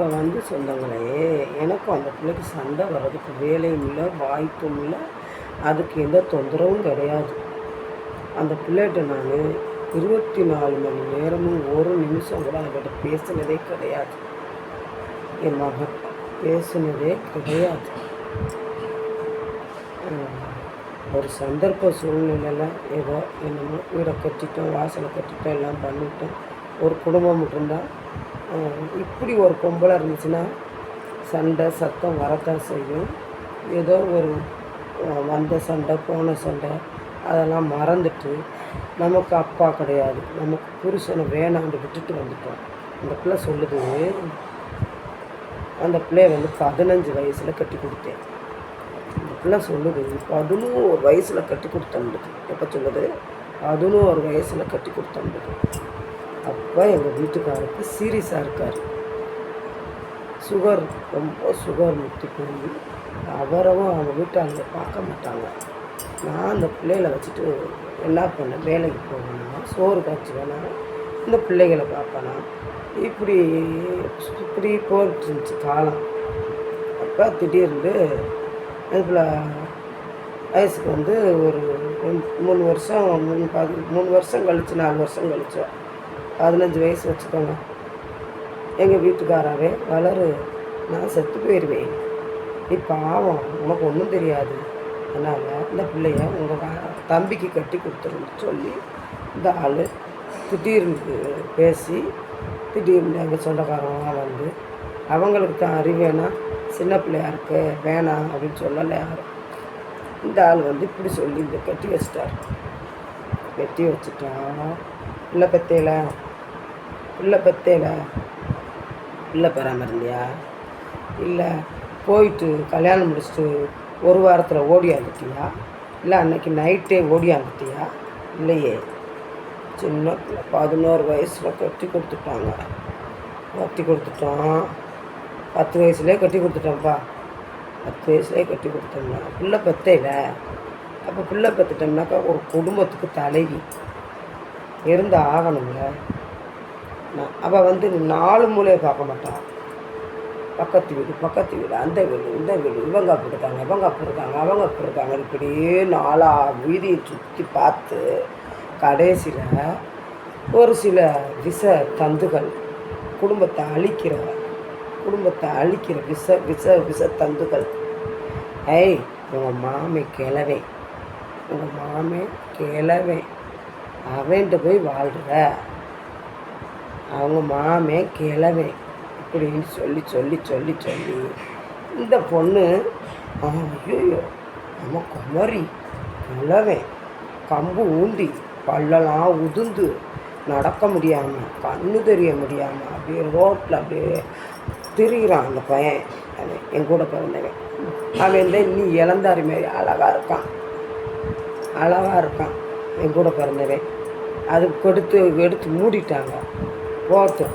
இப்போ வந்து சொந்தங்களே எனக்கும் அந்த பிள்ளைக்கு சண்டை வர்றதுக்கு வேலையும் இல்லை வாய்ப்பும் இல்லை. அதுக்கு எந்த தொந்தரவும் கிடையாது. அந்த பிள்ளைகிட்ட நான் இருபத்தி நாலு மணி நேரமும் ஒரு நிமிஷம் கூட அவங்ககிட்ட பேசினதே கிடையாது. என் மகன் பேசினதே கிடையாது. ஒரு சந்தர்ப்ப சூழ்நிலையில் ஏதோ என்னமோ வீடை கட்டிட்டோம் வாசலை கட்டிட்டோம் எல்லாம் பண்ணிட்டோம். ஒரு குடும்பம் இருந்தால் இப்படி ஒரு பொம்பளை இருந்துச்சுன்னா சண்டை சத்தம் வரத்தான் செய்யும். ஏதோ ஒரு வந்த சண்டை போன சண்டை அதெல்லாம் மறந்துட்டு நமக்கு அப்பா கிடையாது. நமக்கு புருஷனை வேணாண்டு விட்டுட்டு வந்துட்டோம். அந்த பிள்ளை சொல்லுது அந்த பிள்ளைய வந்து பதினஞ்சு வயசில் கட்டி கொடுத்தேன். அந்த பிள்ளை சொல்லுது பதினோரு வயசில் கட்டி கொடுத்தம்பது எப்போ சொல்லுது? பதினோரு வயசில் கட்டி கொடுத்தம்பது அப்போ எங்கள் வீட்டுக்காரருக்கு சீரியஸாக இருக்கார். சுகர் ரொம்ப சுகர் முத்தி போய் அவரவும் அவங்க வீட்டாங்க பார்க்க மாட்டாங்க. நான் அந்த பிள்ளைகளை வச்சுட்டு என்ன பண்ணேன்? வேலைக்கு போகணும் சோறு காய்ச்சி வேணாம் இந்த பிள்ளைகளை பார்ப்பேனா? இப்படி இப்படி போயிட்டு இருந்துச்சு காலம். அப்போ திடீர்னு அதுபோல் வயசுக்கு வந்து ஒரு ரெண்டு- மூணு வருஷம் மூணு பாதி மூணு வருஷம் கழிச்சு நாலு வருஷம் கழிச்சோம். பதினஞ்சு வயசு வச்சுக்கோங்க. எங்கள் வீட்டுக்காராவே வளரு நான் செத்து போயிடுவேன் நீ பாவம் உனக்கு ஒன்றும் தெரியாது. அதனால் இந்த பிள்ளைய உங்கள் தம்பிக்கு கட்டி கொடுத்துருன்னு சொல்லி இந்த ஆள் திடீர்னு பேசி திடீர்னு எங்கள் சொந்தக்காரங்களாம் வந்து அவங்களுக்கு தான் அறிவேனா சின்ன பிள்ளையா இருக்கு வேணாம் அப்படின்னு சொல்லலை யாரும். இந்த ஆள் வந்து இப்படி சொல்லி இந்த கட்டி வச்சிட்டார். கட்டி வச்சுட்டா பிள்ளை பெத்தையில பிள்ளை பத்தேல பிள்ளை பெறாமல் இருந்தியா இல்லை போயிட்டு கல்யாணம் முடிச்சுட்டு ஒரு வாரத்தில் ஓடியாந்துட்டியா இல்லை அன்னைக்கு நைட்டே ஓடியாந்துட்டியா இல்லையே. சின்ன பிள்ளை பதினோரு வயசில் கட்டி கொடுத்துட்டாங்க. கட்டி கொடுத்துட்டோம் பத்து வயசுலேயே கட்டி கொடுத்துட்டோம்ப்பா பத்து வயசுலேயே கட்டி கொடுத்தோம்னா பிள்ளை பத்தையில் அப்போ பிள்ளை பத்துட்டோம்னாக்கா ஒரு குடும்பத்துக்கு தலைவி. இருந்து ஆகணும்ல. அவள் வந்து நாலு மூலையை பார்க்க மாட்டாள் பக்கத்து வீடு பக்கத்து வீடு அந்த வீடு இந்த வீடு இவங்க அப்படி இருக்காங்க இவங்க அப்படி இருக்காங்க அவங்க அப்படி இருக்காங்க இப்படியே நாலா வீதியை சுற்றி பார்த்து கடைசியில் ஒரு சில விஷ தந்துகள் குடும்பத்தை அழிக்கிற குடும்பத்தை அழிக்கிற விஷ விஷ விஷ தந்துகள். ஏய் உங்கள் மாமே கிளவே உங்கள் மாமே கிளவே அவன்ட்டு போய் வாழ்கிற அவங்க மாமே கிழவே அப்படின்னு சொல்லி சொல்லி சொல்லி சொல்லி இந்த பொண்ணு ஐயோ நம்ம குமரி கிழவே கம்பு ஊந்தி பல்லெல்லாம் உதிர்ந்து நடக்க முடியாமல் கண்ணு தெரிய முடியாமல் அப்படியே ரோட்டில் அப்படியே திரிகிறான் அந்த பையன். அவன் என் கூட பிறந்தவன். அவன் வந்து இன்னும் இளந்தாரி மாரி அழகாக இருக்கான். அழகாக இருக்கான். என் கூட பிறந்தவன். அது கொடுத்து எடுத்து மூடிட்டாங்க. போத்து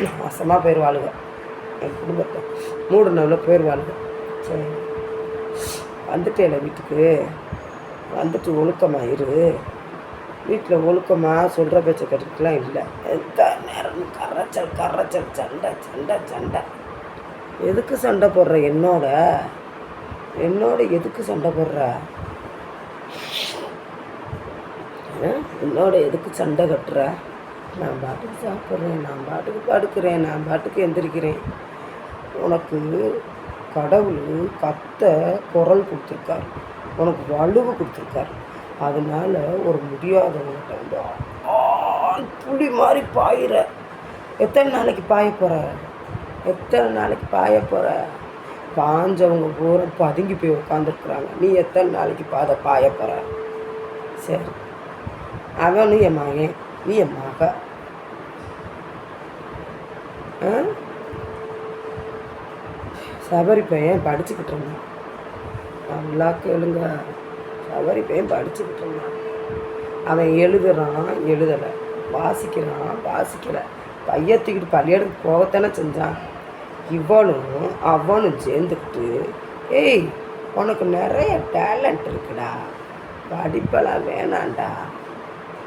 நாசமாக போயிடுவாளுங்க என் குடும்பத்தை மூடினவில் போயிடுவாளுங்க சரி. வந்துட்டேல வீட்டுக்கு. வந்துட்டு ஒழுக்கமாக இரு. வீட்டில் ஒழுக்கமாக சொல்கிற பேச்சை கட்டுக்கலாம் இல்லை. எந்த நேரம் கரைச்சல் கரைச்சல் சண்டை சண்டை சண்டை. எதுக்கு சண்டை போடுற என்னோட? என்னோட எதுக்கு சண்டை போடுற? ஆ? என்னோட எதுக்கு சண்டை கட்டுற? நான் பாட்டுக்கு சாப்பிட்றேன் நான் பாட்டுக்கு படுக்கிறேன் நான் பாட்டுக்கு எந்திரிக்கிறேன். உனக்கு கடவுள் கத்த குரல் கொடுத்துருக்காரு. உனக்கு வலுவு கொடுத்துருக்காரு. அதனால ஒரு முடியாதவங்கிட்ட வந்து புளி மாதிரி பாயிற. எத்தனை நாளைக்கு பாய போகிற எத்தனை நாளைக்கு பாய போகிற பாஞ்சவங்க பூரா பதுங்கி போய் உட்காந்துருக்குறாங்க நீ எத்தனை நாளைக்கு பாத பாய போகிற சரி. அவனும் என் மகன். நீ மக ஆ? சபரி பையன் படிச்சுக்கிட்டு இருந்தான். நல்லா கேளுங்க. சபரி பையன் படிச்சுக்கிட்டு இருந்தான். அவன் எழுதுறான் எழுதலை. வாசிக்கிறான் வாசிக்கலை. பையத்துக்கிட்டு பள்ளியெடுத்து போகத்தானே செஞ்சான். இவனும் அவனும் சேர்ந்துக்கிட்டு ஏய் உனக்கு நிறைய டேலண்ட் இருக்குடா. படிப்பெல்லாம் வேணாண்டா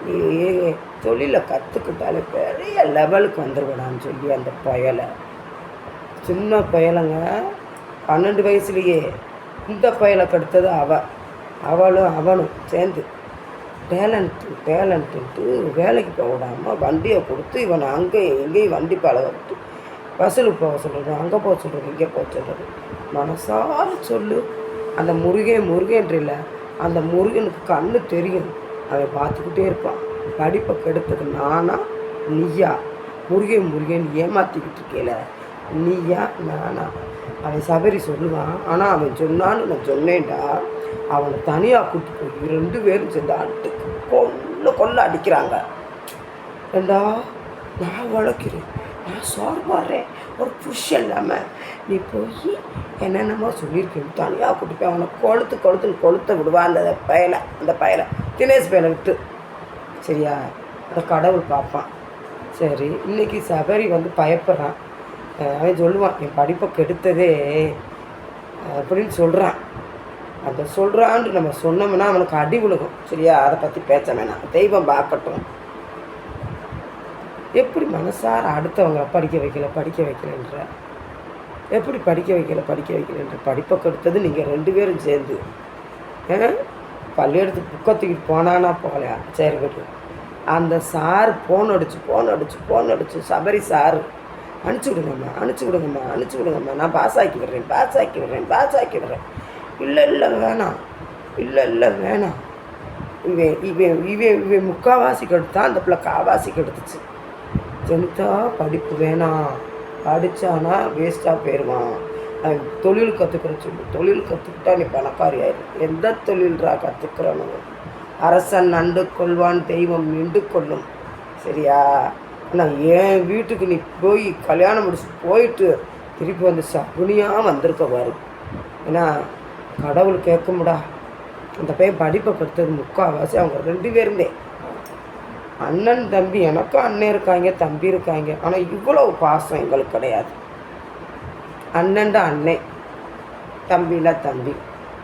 நீ தொழிலை கற்றுக்கிட்டாலே பெரிய லெவலுக்கு வந்துருவடான்னு சொல்லி அந்த பயலை. சின்ன பயலைங்க. பன்னெண்டு வயசுலேயே இந்த பயலை கடுத்தது அவ. அவளும் அவனும் சேர்ந்து டேலண்ட்டு டேலண்ட்டுன்ட்டு வேலைக்கு போக விடாமல் வண்டியை கொடுத்து இவனை அங்கேயும் எங்கேயும் வண்டி பழக விட்டு பஸ்ஸில் போக சொல்கிறது அங்கே போக சொல்கிறது இங்கே போக சொல்கிறது மனசார சொல்லு. அந்த முருகன் முருகன்றில்ல அந்த முருகனுக்கு கண்ணு தெரியும். அதை பார்த்துக்கிட்டே இருப்பான். படிப்பை கெடுத்தது நானா? நீயா? முருகன் முருகன் ஏமாற்றிக்கிட்டு இருக்கேல. நீயா? நானா? அவன் சபரி சொல்லுவான். ஆனால் அவன் சொன்னான்னு நான் சொன்னேன்டா. அவனை தனியாக கூட்டு போய் ரெண்டு பேரும் சேர்ந்து அட்டு கொல்ல கொல்ல அடிக்கிறாங்க. ஏண்டா? நான் வளர்க்கிறேன். நான் சோர்வாடுறேன் ஒரு புஷ் இல்லாமல் நீ போய் என்னென்னமோ சொல்லியிருக்கேன் தனியாக கூட்டி போய் அவனை கொளுத்து கொளுத்துன்னு கொளுத்த விடுவான் அந்த பயலை அந்த பயலை. தினேஷ் பயலை விட்டு சரியா அந்த கடவுள் பார்ப்பான். சரி இன்னைக்கு சபரி வந்து பயப்படுறான். அவன் சொல்லுவான் என் படிப்பை கெடுத்ததே அப்படின்னு சொல்கிறான் அதை சொல்கிறான்னு நம்ம சொன்னோம்னா அவனுக்கு அடி விழுகும். சரியா அதை பற்றி பேச வேணாம். தெய்வம் பார்க்கட்டும். எப்படி மனசார அடுத்தவங்களை படிக்க வைக்கல படிக்க வைக்கலன்ற? எப்படி படிக்க வைக்கல படிக்க வைக்கலன்ற? படிப்பை கெடுத்தது நீங்கள் ரெண்டு பேரும் சேர்ந்து. பள்ளியெடுத்து பள்ளியிடத்துக்கு புக்கை தூக்கிட்டு போனானா போகலையா சரி கட்டு அந்த சார் ஃபோன் அடிச்சு ஃபோன் அடிச்சு ஃபோன் அடிச்சு சபரி சார் அனுப்பிச்சி விடுங்கம்மா அனுப்பிச்சி விடுங்கம்மா அனுப்பிச்சி விடுங்கம்மா நான் பாஸ் ஆக்கி விடுறேன் பாஸ் ஆக்கி விடுறேன் பாஸ் ஆக்கி விடுறேன். இல்லை இல்லை வேணாம். இல்லை இல்லை வேணாம். இவன் இவன் இவன் இவன் முக்காவாசி கெடுத்தான் அந்த பிள்ளை காவாசி கெடுத்துச்சு. ஸ்ட்ரென்த்தாக படிப்பு வேணாம் படித்தானா வேஸ்ட்டாக போயிடுவான் அவன் தொழில் கற்றுக்கிற சொல்லு. தொழில் கற்றுக்கிட்டா நீ பணக்காரி ஆயிரு. எந்த தொழில்ரா கற்றுக்கிறனோ அரசன் நண்டு கொள்வான் தெய்வம் நின்று கொள்ளும். சரியா? ஆனால் என் வீட்டுக்கு நீ போய் கல்யாணம் முடிச்சு போயிட்டு திருப்பி வந்து சகுனியாக வந்திருக்க பாரு. ஏன்னா கடவுள் கேட்கும்டா. அந்த பையன் படிப்பை கற்றுறது முக்கால்வாசி. அவங்க ரெண்டு பேருந்தே அண்ணன் தம்பி எனக்கும் அண்ணன் இருக்காங்க தம்பி இருக்காங்க. ஆனால் இவ்வளவு பாசம் எங்களுக்கு கிடையாது. அண்ணன்டா அண்ணன் தம்பில தம்பி.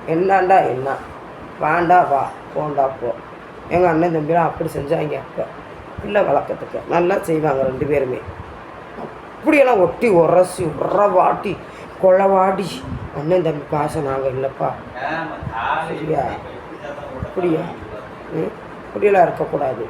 என்னாண்டா என்ன? வாண்டா வா போண்டா போ. எங்கள் அண்ணன் தம்பிலாம் அப்படி செஞ்சாங்க அப்போ. பிள்ளை வளர்க்கறதுக்கு நல்லா செய்வாங்க ரெண்டு பேருமே. அப்படியெல்லாம் ஒட்டி உரசி உறவாட்டி கொளவாடி அண்ணன் தம்பி பாசம் நாங்கள் இல்லைப்பா. சரியா? அப்படியா? ம்? இப்படியெல்லாம் இருக்கக்கூடாது.